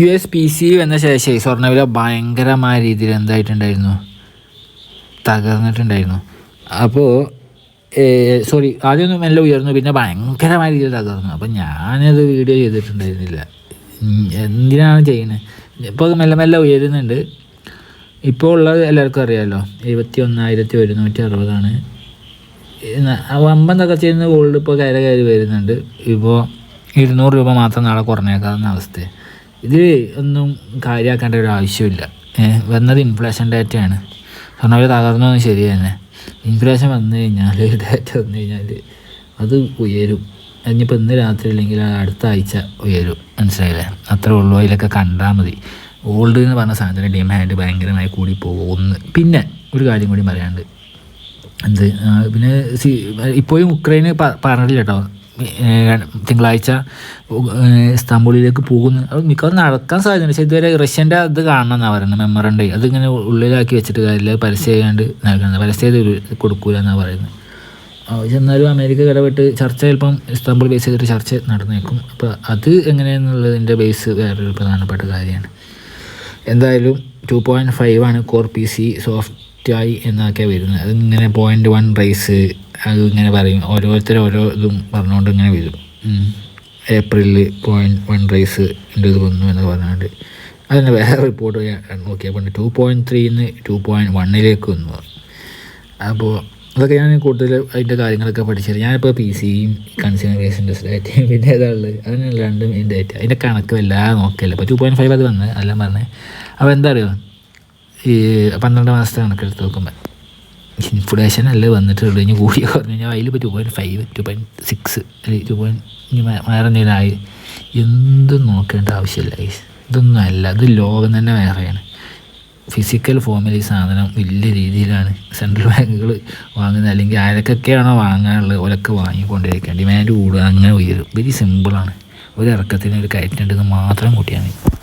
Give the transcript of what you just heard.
U S P C വന്ന ശേഷം സ്വർണവില ഭയങ്കരമായ രീതിയിൽ എന്തായിട്ടുണ്ടായിരുന്നു? തകർന്നിട്ടുണ്ടായിരുന്നു. അപ്പോൾ സോറി ആദ്യമൊന്നും മെല്ലെ ഉയർന്നു പിന്നെ ഭയങ്കരമായ രീതിയിൽ തകർന്നു. അപ്പോൾ ഞാനത് വീഡിയോ ചെയ്തിട്ടുണ്ടായിരുന്നില്ല. എന്തിനാണ് ചെയ്യുന്നത് ഇപ്പോൾ മെല്ലെ മെല്ലെ ഉയരുന്നുണ്ട്. ഇപ്പോൾ ഉള്ളത് എല്ലാവർക്കും അറിയാമല്ലോ എഴുപത്തി ഒന്നായിരത്തി ഒരുന്നൂറ്റി അറുപതാണ് വമ്പൻ തകർച്ചയിൽ ഗോൾഡ് ഇപ്പോൾ കയറി കയറി വരുന്നുണ്ട്. ഇപ്പോൾ ഇരുന്നൂറ് രൂപ മാത്രം നാളെ കുറഞ്ഞേക്കാവുന്ന അവസ്ഥ ഇത് ഒന്നും കാര്യമാക്കേണ്ട ഒരു ആവശ്യമില്ല. വന്നത് ഇൻഫ്ലേഷൻ ഡാറ്റയാണ് സ്വർണവില തകർന്നൊന്നും ശരി തന്നെ. ഇൻഫ്ലേഷൻ വന്നു കഴിഞ്ഞാൽ ഡാറ്റ വന്നു കഴിഞ്ഞാൽ അത് ഉയരും. അതിനിപ്പോൾ ഇന്ന് രാത്രി അല്ലെങ്കിൽ അടുത്ത ആഴ്ച ഉയരും. മനസ്സിലായില്ലേ? അത്ര ഉള്ളൂ. അതിലൊക്കെ കണ്ടാൽ മതി. ഓൾഡ് എന്ന് പറഞ്ഞ സാധനത്തിന്റെ ഡിമാൻഡ് ഭയങ്കരമായി കൂടി പോകും ഒന്ന് പിന്നെ ഒരു കാര്യം കൂടി പറയാണ്ട് എന്ത്? പിന്നെ സി ഇപ്പോഴും ഉക്രൈന് പറഞ്ഞിട്ടില്ല കേട്ടോ. തിങ്കളാഴ്ച ഇസ്താംബൂളിലേക്ക് പോകുന്നു അത് മിക്കവാറും നടക്കാൻ സാധ്യതയുണ്ട്. പക്ഷേ ഇതുവരെ റഷ്യന്റെ ഇത് കാണണം പറയുന്നത് മെമ്മറണ്ട് അതിങ്ങനെ ഉള്ളിലാക്കി വെച്ചിട്ട് കാര്യമില്ല. പരസ്യം ചെയ്യാണ്ട് നൽകുന്നത് പരസ്യം ചെയ്ത് കൊടുക്കൂല എന്നാണ് പറയുന്നത്. എന്നാലും അമേരിക്ക ഇടപെട്ട് ചർച്ച ചിലപ്പം ഇസ്താംബുൾ ബേസ് ചെയ്തിട്ട് ചർച്ച നടന്നേക്കും. അപ്പോൾ അത് എങ്ങനെയെന്നുള്ളതിന്റെ ബേസ് വേറൊരു പ്രധാനപ്പെട്ട കാര്യമാണ്. എന്തായാലും ടു പോയിന്റ് ഫൈവ് ആണ് കോർ പി സി സോഫ്റ്റായി എന്നൊക്കെ വരുന്നത്. അതിങ്ങനെ പോയിന്റ് വൺ റൈസ് അത് ഇങ്ങനെ പറയും. ഓരോരുത്തർ ഓരോ ഇതും പറഞ്ഞുകൊണ്ട് ഇങ്ങനെ വരും. ഏപ്രിലിൽ പോയിന്റ് വൺ റൈസ് ഇത് വന്നു എന്ന് പറഞ്ഞുകൊണ്ട് അതിന്റെ വേറെ റിപ്പോർട്ട് ഞാൻ നോക്കിയപ്പോൾ ടു പോയിന്റ് ത്രീന്ന് ടു പോയിന്റ് വണ്ണിലേക്ക് വന്നു. അപ്പോൾ അതൊക്കെ ഞാൻ കൂടുതൽ അതിന്റെ കാര്യങ്ങളൊക്കെ പഠിച്ചത്. ഞാനിപ്പോൾ പി സിയും കൺസ്യൂമർ ബേസിന്റെ ഡേറ്റയും പിന്നെ ഏതാണുള്ളത് അതിന് രണ്ടും ഇതിന്റെ ഡേറ്റ അതിന്റെ കണക്ക് എല്ലാം നോക്കിയല്ലേ ഇപ്പോൾ ടു പോയിന്റ് ഫൈവ് അത് വന്ന് എല്ലാം പറഞ്ഞത് അപ്പോൾ എന്താ അറിയോ? ഈ പന്ത്രണ്ട് മാസത്തെ കണക്കെടുത്ത് നോക്കുമ്പോൾ ഇൻഫ്ലേഷൻ അല്ലേ വന്നിട്ട് ഇനി കൂടിയ പറഞ്ഞു കഴിഞ്ഞാൽ അതിലിപ്പോൾ two point five two point six അല്ലെങ്കിൽ ടു പോയിന്റ് വേറെ എന്തെങ്കിലും ആയി. എന്തും നോക്കേണ്ട ആവശ്യമില്ല. ഇതൊന്നും അല്ല. ഇത് ലോകം തന്നെ വേറെയാണ്. ഫിസിക്കൽ ഫോമിൽ ഈ സാധനം വലിയ രീതിയിലാണ്. സെൻട്രൽ ബാങ്കുകൾ വാങ്ങുന്നത് അല്ലെങ്കിൽ ആരൊക്കെയാണോ വാങ്ങാനുള്ളത് ഓലൊക്കെ വാങ്ങിക്കൊണ്ടിരിക്കുക ഡിമാൻഡ് കൂടുക അങ്ങനെ ഉയരും. വെരി സിമ്പിളാണ് ഒരു ഇറക്കത്തിന് ഒരു കയറ്റുണ്ടെന്ന് മാത്രം കൂട്ടിയാൽ മതി.